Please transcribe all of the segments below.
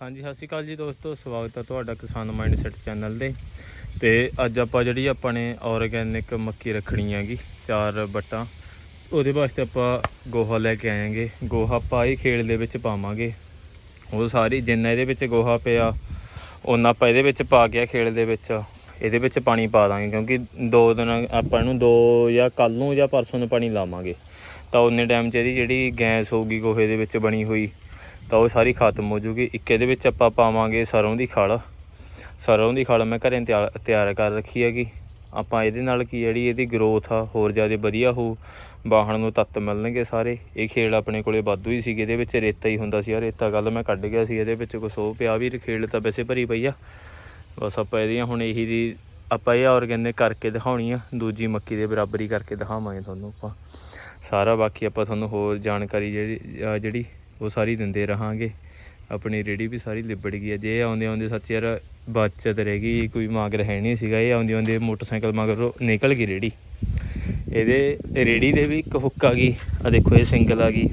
ਹਾਂਜੀ, ਸਤਿ ਸ਼੍ਰੀ ਅਕਾਲ ਜੀ ਦੋਸਤੋ, ਸਵਾਗਤ ਹੈ ਤੁਹਾਡਾ ਕਿਸਾਨ ਮਾਈਂਡਸੈਟ ਚੈਨਲ ਦੇ ਤੇ ਅੱਜ ਆਪਾਂ ਜਿਹੜੀ ਆਪਾਂ ਨੇ ਆਰਗੈਨਿਕ ਮੱਕੀ ਰੱਖਣੀ ਹੈਗੀ, ਚਾਰ ਬੱਟਾਂ, ਉਹਦੇ ਵਾਸਤੇ ਆਪਾਂ ਗੋਹਾ ਲੈ ਕੇ ਆਏਗੇ। ਗੋਹਾ ਆਪਾਂ ਹੀ ਖੇਲ ਦੇ ਵਿੱਚ ਪਾਵਾਂਗੇ। ਉਹ ਸਾਰੀ, ਜਿੰਨਾ ਇਹਦੇ ਵਿੱਚ ਗੋਹਾ ਪਿਆ ਉਹਨਾਂ ਆਪਾਂ ਇਹਦੇ ਵਿੱਚ ਪਾ ਕੇ ਖੇਲ ਦੇ ਵਿੱਚ। ਇਹਦੇ ਵਿੱਚ ਪਾਣੀ ਪਾ ਦਾਂਗੇ ਕਿਉਂਕਿ ਦੋ ਦਿਨ ਆਪਾਂ ਇਹਨੂੰ ਦੋ ਜਾਂ ਕੱਲ ਨੂੰ ਜਾਂ ਪਰਸੋਂ ਨੂੰ ਪਾਣੀ ਲਾਵਾਂਗੇ। ਤਾਂ ਉਹਨੇ ਟਾਈਮ 'ਚ ਇਹਦੀ ਜਿਹੜੀ ਗੈਸ ਹੋਊਗੀ, ਗੋਹੇ ਦੇ ਵਿੱਚ ਬਣੀ ਹੋਈ, ਤਾਂ ਉਹ ਸਾਰੀ ਖਤਮ ਹੋ ਜੂਗੀ। ਇੱਕ ਇਹਦੇ ਵਿੱਚ ਆਪਾਂ ਪਾਵਾਂਗੇ ਸਰੋਂ ਦੀ ਖਲ। ਸਰੋਂ ਦੀ ਖਲ ਮੈਂ ਘਰੇ ਤਿਆਰ ਤਿਆਰ ਕਰ ਰੱਖੀ ਹੈਗੀ। ਆਪਾਂ ਇਹਦੇ ਨਾਲ ਕੀ ਜਿਹੜੀ ਇਹਦੀ ਗਰੋਥ ਆ, ਹੋਰ ਜ਼ਿਆਦਾ ਵਧੀਆ ਹੋ ਬਾਹਣ ਨੂੰ ਤੱਤ ਮਿਲਣਗੇ ਸਾਰੇ। ਇਹ ਖੇਲ ਆਪਣੇ ਕੋਲੇ ਵਾਧੂ ਹੀ ਸੀਗੇ, ਇਹਦੇ ਵਿੱਚ ਰੇਤਾ ਹੀ ਹੁੰਦਾ ਸੀ। ਆ ਰੇਤਾ ਕੱਲ ਮੈਂ ਕੱਢ ਗਿਆ ਸੀ, ਇਹਦੇ ਵਿੱਚ ਕੁਛ ਉਹ ਪਿਆ ਵੀ, ਖੇਲ ਤਾਂ ਵੈਸੇ ਭਰੀ ਪਈ ਆ। ਬਸ ਆਪਾਂ ਇਹਦੀਆਂ ਹੁਣ ਇਹੀ ਦੀ ਆਪਾਂ ਇਹ ਆਰਗੈਨਿਕ ਕਰਕੇ ਦਿਖਾਉਣੀ ਆ, ਦੂਜੀ ਮੱਕੀ ਦੇ ਬਰਾਬਰੀ ਕਰਕੇ ਦਿਖਾਵਾਂਗੇ ਤੁਹਾਨੂੰ ਆਪਾਂ। ਸਾਰਾ ਬਾਕੀ ਆਪਾਂ ਤੁਹਾਨੂੰ ਹੋਰ ਜਾਣਕਾਰੀ ਜਿਹੜੀ ਅਹ ਜਿਹੜੀ ਉਹ ਸਾਰੀ ਦਿੰਦੇ ਰਹਾਂਗੇ। ਆਪਣੀ ਰੇੜੀ ਵੀ ਸਾਰੀ ਲਿਬੜ ਗਈ ਹੈ ਜੇ ਆਉਂਦੇ ਆਉਂਦੇ ਸੱਚ ਯਾਰ ਬਚਤ ਰਹਿ ਗਈ, ਕੋਈ ਮਗਰ ਹੈ ਨਹੀਂ ਸੀਗਾ। ਇਹ ਆਉਂਦੇ ਆਉਂਦੇ ਮੋਟਰਸਾਈਕਲ ਮਗਰ ਨਿਕਲ ਗਈ ਰੇੜੀ ਇਹਦੇ ਰੇੜੀ ਦੇ ਵੀ ਇੱਕ ਹੁੱਕ ਆ ਗਈ। ਆ ਦੇਖੋ, ਇਹ ਸਿੰਗਲ ਆ ਗਈ।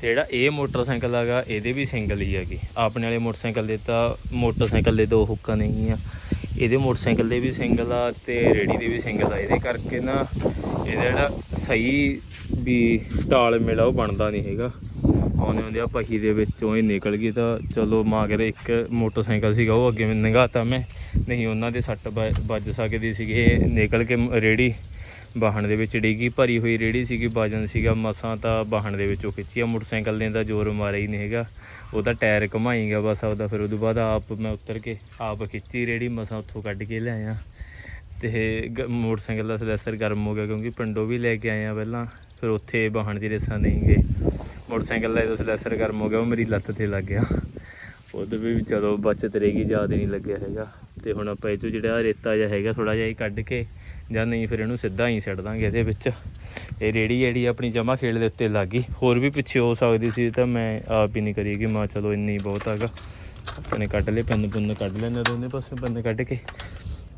ਤੇ ਜਿਹੜਾ ਇਹ ਮੋਟਰਸਾਈਕਲ ਹੈਗਾ, ਇਹਦੇ ਵੀ ਸਿੰਗਲ ਹੀ ਹੈਗੀ। ਆਪਣੇ ਵਾਲੇ ਮੋਟਰਸਾਈਕਲ ਦੇ ਤਾਂ ਮੋਟਰਸਾਈਕਲ ਦੇ ਦੋ ਹੁੱਕਾਂ ਨੇਗੀਆਂ ਇਹਦੇ ਮੋਟਰਸਾਈਕਲ ਦੇ ਵੀ ਸਿੰਗਲ ਆ ਤੇ ਰੇੜੀ ਦੇ ਵੀ ਸਿੰਗਲ ਆ। ਇਹਦੇ ਕਰਕੇ ਨਾ ਇਹਦਾ ਜਿਹੜਾ ਸਹੀ ਵੀ ਤਾਲ ਮੇਲਾ ਉਹ ਬਣਦਾ ਨਹੀਂ ਹੈਗਾ। ਆਉਂਦੇ ਆਉਂਦੇ ਆ ਪਹੀ ਦੇ ਵਿੱਚੋਂ ਇਹ ਨਿਕਲ ਗਈ ਤਾਂ ਚਲੋ ਮਾਗਰ ਇੱਕ ਮੋਟਰਸਾਈਕਲ ਸੀਗਾ, ਉਹ ਅੱਗੇ ਮੈਂ ਨੰਗਾਤਾ ਮੈਂ। ਨਹੀਂ, ਉਹਨਾਂ ਦੇ ਸੱਟ ਵੱਜ- ਵੱਜ ਸਕਦੀ ਸੀਗੀ। ਇਹ ਨਿਕਲ ਕੇ ਮ- ਰੇੜੀ ਵਾਹਣ ਦੇ ਵਿੱਚ ਡਿੱਗੀ, ਭਰੀ ਹੋਈ ਰੇੜੀ ਸੀਗੀ ਵਜਨ ਸੀਗਾ, ਮਸਾਂ ਤਾਂ ਵਾਹਣ ਦੇ ਵਿੱਚੋਂ ਖਿੱਚੀ ਆ ਮੋਟਰਸਾਈਕਲ ਨੇ ਤਾਂ ਜ਼ੋਰ ਮਾਰਿਆ ਹੀ ਨਹੀਂ ਹੈਗਾ। ਉਹ ਤਾਂ ਟਾਇਰ ਘੁਮਾਈ ਗਿਆ ਬਸ ਉਹਦਾ ਫਿਰ ਉਦੋਂ ਬਾਅਦ ਆਪ ਮੈਂ ਉਤਰ ਕੇ ਆਪ ਖਿੱਚੀ ਰੇੜੀ, ਮਸਾਂ ਉੱਥੋਂ ਕੱਢ ਕੇ ਲਿਆਇਆ ਤੇ ਗ- ਮੋਟਰਸਾਈਕਲ ਦਾ ਸਲੈਸਰ ਗਰਮ ਹੋ ਗਿਆ ਕਿਉਂਕਿ ਪਿੰਡੋਂ ਵੀ ਲੈ ਕੇ ਆਏ ਆ ਪਹਿਲਾਂ, ਫਿਰ ਉੱਥੇ ਵਾਹਣ ਦੀ ਰੇਸਾਂ ਨਹੀਂ ਗਏ। ਮੋਟਰਸਾਈਕਲ ਦਾ ਜਦੋਂ ਸਲੈਸਰ ਗਰਮ ਹੋ ਗਿਆ, ਉਹ ਮੇਰੀ ਲੱਤ ਤੇ ਲੱਗ ਗਿਆ। ਉਹਦੇ ਵੀ ਚਲੋ ਬਚਤ ਰਹੇਗੀ ਜ਼ਿਆਦਾ ਨਹੀਂ ਲੱਗਿਆ ਹੈਗਾ। ਤੇ ਹੁਣ ਆਪਾਂ ਇਹ ਤੋਂ ਜਿਹੜਾ ਰੇਤਾ ਜਿਹਾ ਹੈਗਾ ਥੋੜਾ ਜਿਹਾ ਹੀ ਕੱਢ ਕੇ ਜਾਂ ਨਹੀਂ ਫਿਰ ਇਹਨੂੰ ਸਿੱਧਾ ਹੀ ਸੱਟ ਦਾਂਗੇ ਇਹਦੇ ਵਿੱਚ। ਇਹ ਰੇੜੀ ਜਿਹੜੀ ਆਪਣੀ ਜਮਾ ਖੇਲ ਦੇ ਉੱਤੇ ਲੱਗ ਗਈ। ਹੋਰ ਵੀ ਪਿੱਛੇ ਹੋ ਸਕਦੀ ਸੀ ਤਾਂ ਮੈਂ ਆਪ ਹੀ ਨਹੀਂ ਕਰੀ ਕਿ ਮਾਂ ਚਲੋ ਇੰਨੀ ਬਹੁਤ ਹੈਗਾ ਆਪਣੇ ਕੱਢ ਲਏ, ਪੰਨ ਪੁੰਨ ਕੱਢ ਲੈਣੇ ਦੋਨੇ ਪਾਸੇ ਪੰਨ ਕੱਢ ਕੇ।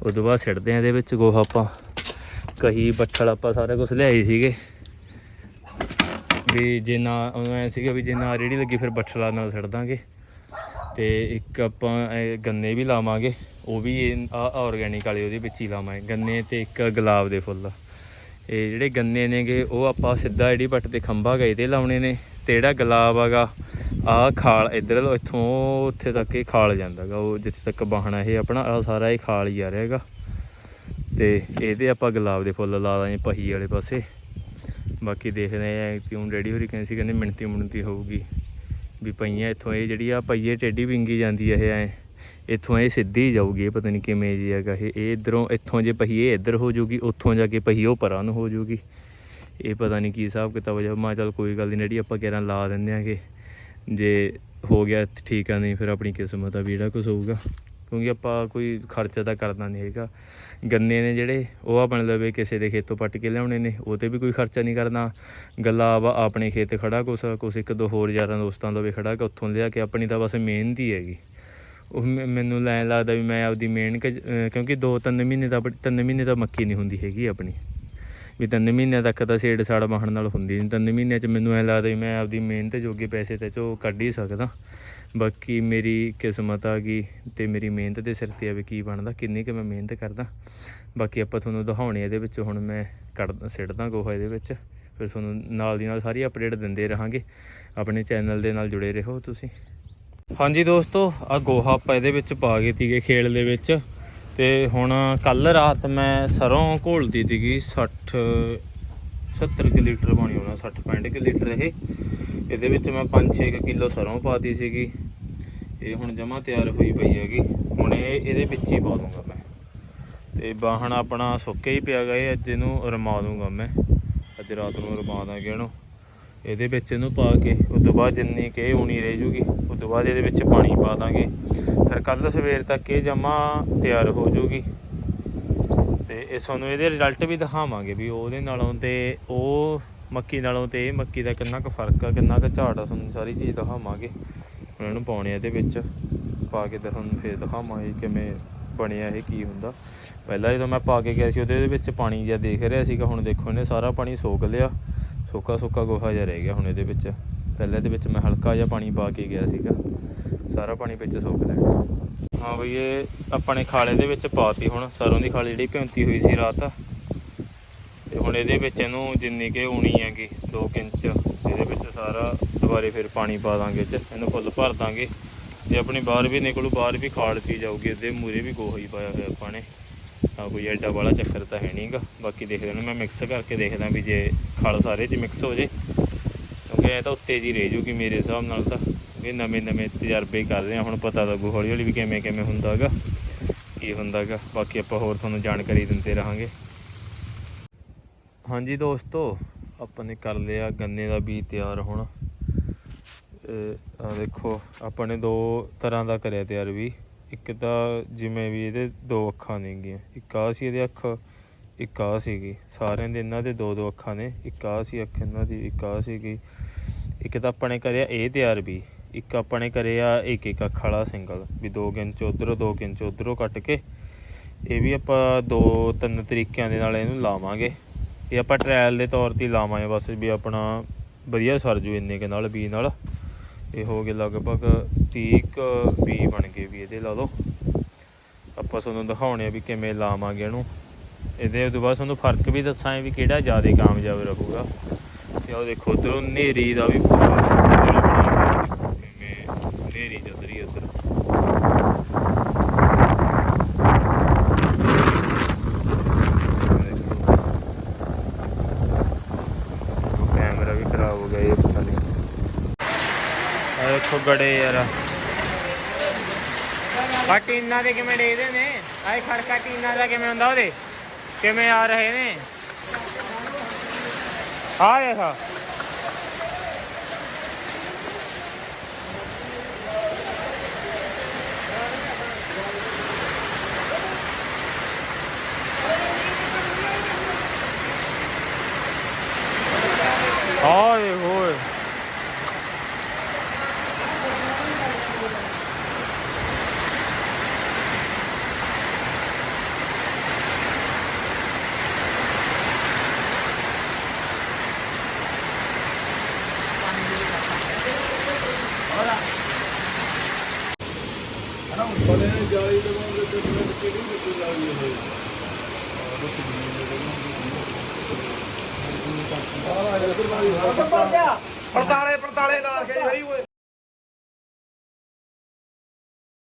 ਉਦੋਂ ਬਾਅਦ ਸਿੱਟਦੇ ਆ ਇਹਦੇ ਵਿੱਚ ਗੋਹਾ ਆਪਾਂ। ਕਹੀ ਬੱਠਲ ਆਪਾਂ ਸਾਰਾ ਕੁਝ ਲਿਆਏ ਸੀਗੇ। ਵੀ ਜੇ ਨਾ ਐ ਸੀਗਾ ਵੀ ਜੇ ਨਾ ਰੇੜੀ ਲੱਗੀ ਫਿਰ ਬੱਠਲਾ ਨਾਲ ਸਿੱਟ ਦਾਂਗੇ। ਤੇ ਇੱਕ ਆਪਾਂ ਗੰਨੇ ਵੀ ਲਾਵਾਂਗੇ। ਉਹ ਵੀ ਆ ਆਰਗੈਨਿਕ ਵਾਲੇ, ਉਹਦੇ ਵਿੱਚ ਹੀ ਲਾਵਾਂਗੇ ਗੰਨੇ ਤੇ ਇੱਕ ਗੁਲਾਬ ਦੇ ਫੁੱਲ। ਇਹ ਜਿਹੜੇ ਗੰਨੇ ਨੇਗੇ, ਉਹ ਆਪਾਂ ਸਿੱਧਾ ਜਿਹੜੀ ਪੱਟ ਤੇ ਖੰਭਾ ਗਏ ਤੇ ਲਾਉਣੇ ਨੇ ਤੇ ਜਿਹੜਾ ਗੁਲਾਬ ਹੈਗਾ, ਆ ਖਾਲ ਇੱਧਰ ਇੱਥੋਂ ਉੱਥੇ ਤੱਕ ਇਹ ਖਾਲ ਜਾਂਦਾਗਾ ਉਹ ਜਿੱਥੇ ਤੱਕ ਬਾਹਣਾ ਇਹ ਆਪਣਾ, ਆ ਸਾਰਾ ਇਹ ਖਾਲ ਹੀ ਆ ਰਿਹਾ ਹੈਗਾ। ਤੇ ਇਹਦੇ ਆਪਾਂ ਗੁਲਾਬ ਦੇ ਫੁੱਲ ਲਾ ਦਾਂਗੇ ਪਹੀ ਵਾਲੇ ਪਾਸੇ। ਬਾਕੀ ਦੇਖਦੇ ਆ ਕਿਉਂ ਡੈਡੀ ਹੋਰੀ ਕਹਿੰਦੇ ਸੀ, ਕਹਿੰਦੇ ਮਿਣਤੀ ਮੁਣਤੀ ਹੋਊਗੀ। ਵੀ ਪਈਆਂ ਇੱਥੋਂ ਇਹ ਜਿਹੜੀ ਆ ਪਈਏ ਟੇਢੀ ਵਿੰਗੀ ਜਾਂਦੀ ਆ ਇਹ ਐ। ਇੱਥੋਂ ਇਹ ਸਿੱਧੀ ਜਾਊਗੀ, ਇਹ ਪਤਾ ਨਹੀਂ ਕਿਵੇਂ ਜੀ ਹੈਗਾ ਇਹ। ਇਹ ਇਧਰੋਂ, ਇੱਥੋਂ ਜੇ ਪਹੀਏ ਇੱਧਰ ਹੋ ਜੂਗੀ, ਉੱਥੋਂ ਜਾ ਕੇ ਪਹੀਏ ਉਹ ਪਰਾਂ ਨੂੰ ਹੋ ਜੂਗੀ। ਇਹ ਪਤਾ ਨਹੀਂ ਕੀ ਹਿਸਾਬ ਕਿਤਾਬ ਜਾ ਮਾ ਚੱਲ ਕੋਈ ਗੱਲ ਨਹੀਂ ਜਿਹੜੀ ਆਪਾਂ ਕਿਹੜਾ ਲਾ ਦਿੰਦੇ ਆਗੇ। ਜੇ ਹੋ ਗਿਆ ਠੀਕ ਆ ਨਹੀਂ, ਫਿਰ ਆਪਣੀ ਕਿਸਮਤ ਆ ਵੀ ਜਿਹੜਾ ਕੁਝ ਹੋਊਗਾ। ਕਿਉਂਕਿ ਆਪਾਂ ਕੋਈ ਖਰਚਾ ਤਾਂ ਕਰਨਾ ਨਹੀਂ ਹੈਗਾ। ਗੰਨੇ ਨੇ ਜਿਹੜੇ, ਉਹ ਆਪਣੇ ਲਵੇ ਕਿਸੇ ਦੇ ਖੇਤੋਂ ਪੱਟ ਕੇ ਲਿਆਉਣੇ ਨੇ, ਉਹ ਤੇ ਵੀ ਕੋਈ ਖਰਚਾ ਨਹੀਂ ਕਰਨਾ। ਗੁਲਾਬ ਆਪਣੇ ਖੇਤ ਖੜਾ ਕੁਛ ਕੁਛ ਇੱਕ ਦੋ ਹੋਰ ਯਾਰਾਂ ਦੋਸਤਾਂ ਲਵੇ ਖੜਾ ਕਿ ਉੱਥੋਂ ਲਿਆ ਕੇ, ਆਪਣੀ ਤਾਂ ਬਸ ਮਿਹਨਤ ਹੀ ਹੈਗੀ। ਉਹ ਮੈ- ਮੈਨੂੰ ਲੈਣ ਲੱਗਦਾ ਵੀ ਮੈਂ ਆਪਦੀ ਮਿਹਨਤ ਕਿਉਂਕਿ ਦੋ ਤਿੰਨ ਮਹੀਨੇ ਤਾਂ ਆਪਣੀ- ਤਿੰਨ ਮਹੀਨੇ ਤਾਂ ਮੱਕੀ ਨਹੀਂ ਹੁੰਦੀ ਹੈਗੀ ਆਪਣੀ। ਵੀ ਤਿੰਨ ਮਹੀਨਿਆਂ ਤੱਕ ਤਾਂ ਛੇੜ ਸਾੜ ਵਾਹਣ ਨਾਲ ਹੁੰਦੀ ਨਹੀਂ। ਤਿੰਨ ਮਹੀਨਿਆਂ 'ਚ ਮੈਨੂੰ ਐ ਲੱਗਦਾ ਵੀ ਮੈਂ ਆਪਦੀ ਮਿਹਨਤ ਜੋਗੇ ਪੈਸੇ ਤੇ ਚੋ ਕੱਢ ਹੀ ਸਕਦਾ। ਬਾਕੀ ਮੇਰੀ ਕਿਸਮਤ ਆ ਗਈ ਤੇ ਮੇਰੀ ਮਿਹਨਤ ਦੇ ਸਿਰ ਤੇ ਆ ਵੀ ਕੀ ਬਣਦਾ, ਕਿੰਨੀ ਕਿ ਮੈਂ ਮਿਹਨਤ ਕਰਦਾ। ਬਾਕੀ ਆਪਾਂ ਤੁਹਾਨੂੰ ਦਿਖਾਉਣੇ ਇਹਦੇ ਵਿੱਚ, ਹੁਣ ਮੈਂ ਕੱਢ, ਸਿੱਟਦਾ ਗੋਹਾ ਇਹਦੇ ਵਿੱਚ। ਫਿਰ ਤੁਹਾਨੂੰ ਨਾਲ ਦੀ ਨਾਲ ਸਾਰੀ ਅਪਡੇਟ ਦਿੰਦੇ ਰਹਾਂਗੇ। ਆਪਣੇ ਚੈਨਲ ਦੇ ਨਾਲ ਜੁੜੇ ਰਹੋ ਤੁਸੀਂ। ਹਾਂਜੀ ਦੋਸਤੋ ਆ ਗੋਹਾ ਆਪਾਂ ਇਹਦੇ ਵਿੱਚ ਪਾ ਗਏ ਸੀਗੇ ਖੇਲ ਦੇ ਵਿੱਚ। ਤੇ ਹੁਣ ਕੱਲ ਰਾਤ ਮੈਂ ਸਰੋਂ ਘੋਲਦੀ ਸੀਗੀ 60 70 ਕਿ ਲੀਟਰ ਪਾਣੀ ਹੋਣਾ 60 65 ਕਿ ਲੀਟਰ ਇਹ। ਇਹਦੇ ਵਿੱਚ ਮੈਂ 5-6 ਕਿਲੋ ਸਰੋਂ ਪਾਤੀ ਸੀਗੀ। ਇਹ ਹੁਣ ਜਮਾ ਤਿਆਰ ਹੋਈ ਪਈ ਹੈਗੀ। ਹੁਣ ਇਹ ਇਹਦੇ ਵਿੱਚ ਹੀ ਪਾ ਦੂੰਗਾ ਮੈਂ। ਤੇ ਬਾਹਣ ਆਪਣਾ ਸੁੱਕੇ ਹੀ ਪਿਆ ਗਾ, ਇਹ ਅੱਜ ਇਹਨੂੰ ਰਮਾ ਦੂੰਗਾ ਮੈਂ। ਅੱਜ ਰਾਤ ਨੂੰ ਰਮਾ ਦਾਂਗੇ ਇਹਨੂੰ। ਇਹਦੇ ਵਿੱਚ ਇਹਨੂੰ ਪਾ ਕੇ, ਉਸ ਤੋਂ ਬਾਅਦ ਜਿੰਨੀ ਕਿ ਇਹ ਉਣੀ ਰਹਿ ਜੂਗੀ, ਉਸ ਤੋਂ ਬਾਅਦ ਇਹਦੇ ਵਿੱਚ ਪਾਣੀ ਪਾ ਦਾਂਗੇ। ਫਿਰ ਕੱਲ ਸਵੇਰ ਤੱਕ ਇਹ ਜਮਾ ਤਿਆਰ ਹੋ ਜੂਗੀ। ਤੇ ਇਹ ਤੁਹਾਨੂੰ ਇਹਦੇ ਰਿਜ਼ਲਟ ਵੀ ਦਿਖਾਵਾਂਗੇ ਵੀ ਉਹਦੇ ਨਾਲੋਂ ਤੇ ਉਹ ਮੱਕੀ ਨਾਲੋਂ ਤੇ ਇਹ ਮੱਕੀ ਦਾ ਕਿੰਨਾ ਕੁ ਫ਼ਰਕ ਆ, ਕਿੰਨਾ ਕੁ ਝਾੜ ਆ, ਤੁਹਾਨੂੰ ਸਾਰੀ ਚੀਜ਼ ਦਿਖਾਵਾਂਗੇ। ਹੁਣ ਇਹਨੂੰ ਪਾਉਣੇ ਇਹਦੇ ਵਿੱਚ, ਪਾ ਕੇ ਤੇ ਤੁਹਾਨੂੰ ਫੇਰ ਦਿਖਾਵਾਂਗੇ ਕਿਵੇਂ ਬਣਿਆ ਇਹ ਕੀ ਹੁੰਦਾ। ਪਹਿਲਾਂ ਜਦੋਂ ਮੈਂ ਪਾ ਕੇ ਗਿਆ ਸੀ, ਉਹਦੇ ਵਿੱਚ ਪਾਣੀ ਜਿਹਾ ਦੇਖ ਰਿਹਾ ਸੀਗਾ, ਹੁਣ ਦੇਖੋ ਇਹਨੇ ਸਾਰਾ ਪਾਣੀ ਸੋਖ ਲਿਆ। ਸੁੱਕਾ ਸੁੱਕਾ ਗੋਹਾ ਜਿਹਾ ਰਹਿ ਗਿਆ ਹੁਣ ਇਹਦੇ ਵਿੱਚ। ਪਹਿਲੇ ਦੇ ਵਿੱਚ ਮੈਂ ਹਲਕਾ ਜਿਹਾ ਪਾਣੀ ਪਾ ਕੇ ਗਿਆ ਸੀਗਾ। ਸਾਰਾ ਪਾਣੀ ਵਿੱਚ ਸੁੱਕ ਲੈਣਾ। ਹਾਂ ਬਈ, ਇਹ ਆਪਣੇ ਖਾਲੇ ਦੇ ਵਿੱਚ ਪਾਤੀ ਹੁਣ। ਸਰੋਂ ਦੀ ਖਾਲੀ ਜਿਹੜੀ ਭਿਉਂਤੀ ਹੋਈ ਸੀ ਰਾਤ। ਤੇ ਹੁਣ ਇਹਦੇ ਵਿੱਚ ਇਹਨੂੰ ਜਿੰਨੀ ਕਿ ਉਣੀ ਹੈਗੀ 2 ਇੰਚ, ਇਹਦੇ ਵਿੱਚ ਸਾਰਾ ਦੁਬਾਰੇ ਫਿਰ ਪਾਣੀ ਪਾ ਦਾਂਗੇ ਚ ਇਹਨੂੰ ਫੁੱਲ ਭਰ ਦਾਂਗੇ। ਜੇ ਆਪਣੀ ਬਾਹਰ ਵੀ ਨਿਕਲੂ, ਬਾਹਰ ਵੀ ਖਾੜ ਚੀ ਜਾਊਗੀ ਇਹਦੇ ਮੂਰੇ ਵੀ ਗੋਹਾ ਹੀ ਪਾਇਆ ਹੋਇਆ ਆਪਾਂ ਨੇ। ਤਾਂ ਕੋਈ ਐਡਾ ਵਾਲਾ ਚੱਕਰ ਤਾਂ ਹੈ ਨਹੀਂਗਾ। ਬਾਕੀ ਦੇਖਦੇ ਨੂੰ ਮੈਂ ਮਿਕਸ ਕਰਕੇ ਦੇਖਦਾ ਵੀ ਜੇ ਖਲ ਸਾਰੇ 'ਚ ਮਿਕਸ ਹੋ ਜੇ। ਕਿਉਂਕਿ ਇਹ ਤਾਂ ਉੱਤੇ ਜੀ ਰਹਿ ਜੂਗੀ ਮੇਰੇ ਹਿਸਾਬ ਨਾਲ ਤਾਂ। ਇਹ ਨਵੇਂ ਨਵੇਂ ਤਜਰਬੇ ਕਰ ਰਹੇ ਹਾਂ, ਹੁਣ ਪਤਾ ਲੱਗੂ ਹੌਲੀ ਹੌਲੀ ਵੀ ਕਿਵੇਂ ਕਿਵੇਂ ਹੁੰਦਾ ਹੁੰਦਾਗਾ, ਕੀ ਹੁੰਦਾ ਹੁੰਦਾਗਾ। ਬਾਕੀ ਆਪਾਂ ਹੋਰ ਤੁਹਾਨੂੰ ਜਾਣਕਾਰੀ ਦਿੰਦੇ ਰਹਾਂਗੇ। ਹਾਂਜੀ ਦੋਸਤੋ, ਆਪਾਂ ਨੇ ਕਰ ਲਿਆ ਗੰਨੇ ਦਾ ਬੀਜ ਤਿਆਰ ਹੁਣ। ਆ ਦੇਖੋ, ਆਪਾਂ ਨੇ ਦੋ ਤਰ੍ਹਾਂ ਦਾ ਕਰਿਆ ਤਿਆਰ ਵੀ। ਇੱਕ ਤਾਂ ਜਿਵੇਂ ਵੀ ਇਹਦੇ ਦੋ ਅੱਖਾਂ ਨੇਗੀਆਂ ਇੱਕ ਆ ਸੀ ਇਹਦੇ ਅੱਖ, ਇੱਕ ਆ ਸੀਗੀ। ਸਾਰਿਆਂ ਦੇ ਇਹਨਾਂ ਦੇ ਦੋ ਦੋ ਅੱਖਾਂ ਨੇ। ਇੱਕ ਆ ਸੀ ਅੱਖ ਇਹਨਾਂ ਦੀ, ਇੱਕ ਆ ਸੀਗੀ। ਇੱਕ ਤਾਂ ਆਪਣੇ ਨੇ ਕਰਿਆ ਇਹ ਤਿਆਰ ਵੀ ਇੱਕ ਆਪਣੇ ਨੇ ਕਰਿਆ ਇੱਕ ਇੱਕ ਅੱਖ ਵਾਲਾ ਸਿੰਗਲ ਵੀ 2 ਇੰਚ ਉਧਰੋਂ 2 ਇੰਚ ਉਧਰੋਂ ਕੱਟ ਕੇ ਇਹ ਵੀ ਆਪਾਂ ਦੋ ਤਿੰਨ ਤਰੀਕਿਆਂ ਦੇ ਨਾਲ ਇਹਨੂੰ ਲਾਵਾਂਗੇ। ਇਹ ਆਪਾਂ ਟ੍ਰਾਇਲ ਦੇ ਤੌਰ ਤੇ ਹੀ ਲਾਵਾਂਗੇ ਬਸ ਵੀ ਆਪਣਾ ਵਧੀਆ ਸਰ ਜੂ ਇੰਨੇ ਕੇ ਨਾਲ ਬੀ ਨਾਲ। ਇਹ ਹੋ ਗਏ ਲਗਭਗ 30 ਕੁ ਬੀ ਬਣ ਗਏ ਵੀ ਇਹਦੇ ਲਾ ਲਓ। ਆਪਾਂ ਤੁਹਾਨੂੰ ਦਿਖਾਉਣੇ ਆ ਵੀ ਕਿਵੇਂ ਲਾਵਾਂਗੇ ਇਹਨੂੰ। ਇਹਦੇ ਤੋਂ ਬਾਅਦ ਤੁਹਾਨੂੰ ਫ਼ਰਕ ਵੀ ਦੱਸਾਂ ਵੀ ਕਿਹੜਾ ਜ਼ਿਆਦਾ ਕਾਮਯਾਬ ਰਹੂਗਾ। ਤੇ ਉਹ ਦੇਖੋ, ਉਧਰੋਂ ਨੇਰੀ ਦਾ ਵੀ ਪੂਰਾ ਕਿਵੇਂ ਨੇਰੀ ਚੱਲ ਰਹੀ ਹੈ ਉਧਰ ਕੈਮਰਾ ਵੀ ਖਰਾਬ ਹੋ ਗਿਆ ਇਹ ਪਤਾ ਨਹੀਂ ਆ ਦੇਖੋ ਗੜੇ ਯਾਰ। ਆ ਟੀਨਾਂ ਦੇ ਕਿਵੇਂ ਡੇਦੇ ਨੇ? ਆਏ ਖੜਕਾ ਟੀਨਾਂ ਦਾ ਕਿਵੇਂ ਹੁੰਦਾ ਉਹਦੇ? ਕਿਵੇਂ ਆ ਰਹੇ ਨੇ? ਆ ਦੇਖਾ ਆਏ ਹੋਏ ਬੜੇ ਜਾਲੀ ਲਵਾਉਂਦੇ ਤੇ ਫਿਰ ਕਿਹੜੀ ਮਿੱਟੀ ਲਾਈ ਇਹ ਪੜਤਾਲੇ ਪੜਤਾਲੇ ਲਾ ਕੇ ਹਰੀ ਓਏ।